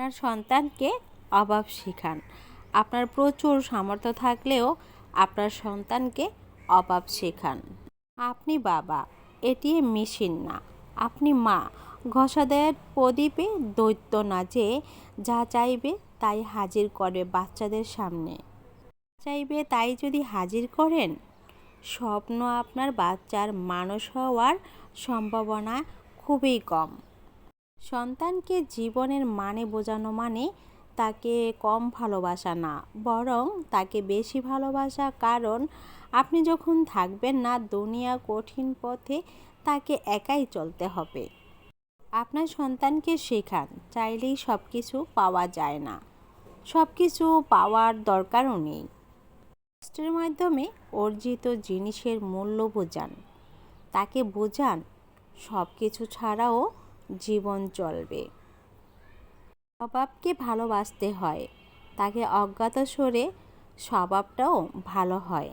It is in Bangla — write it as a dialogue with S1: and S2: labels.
S1: আপনার সন্তানকে অভাব শেখান। আপনার প্রচুর সামর্থ্য থাকলেও আপনার সন্তানকে অভাব শেখান। আপনি বাবা এটিএম মেশিন না। আপনি মা ঘষাদের প্রদীপে দৈত্য না যে যা চাইবে তাই হাজির করে বাচ্চাদের সামনে। চাইবে তাই যদি হাজির করেন, স্বপ্ন আপনার বাচ্চার মানুষ হওয়ার সম্ভাবনা খুবই কম। সন্তানকে জীবনের মানে বোঝানো মানে তাকে কম ভালোবাসা না, বরং তাকে বেশি ভালোবাসা। কারণ আপনি যখন থাকবেন না, দুনিয়া কঠিন পথে তাকে একাই চলতে হবে। আপনার সন্তানকে শেখান, চাইলেই সব কিছু পাওয়া যায় না। সব কিছু পাওয়ার দরকারও নেই। কষ্টের মাধ্যমে অর্জিত জিনিসের মূল্য বোঝান। তাকে বোঝান সব কিছু ছাড়াও জীবন চলবে। স্বভাবকে ভালোবাসতে হয়। তাকে অজ্ঞাত সরে স্বভাবটাও ভালো হয়।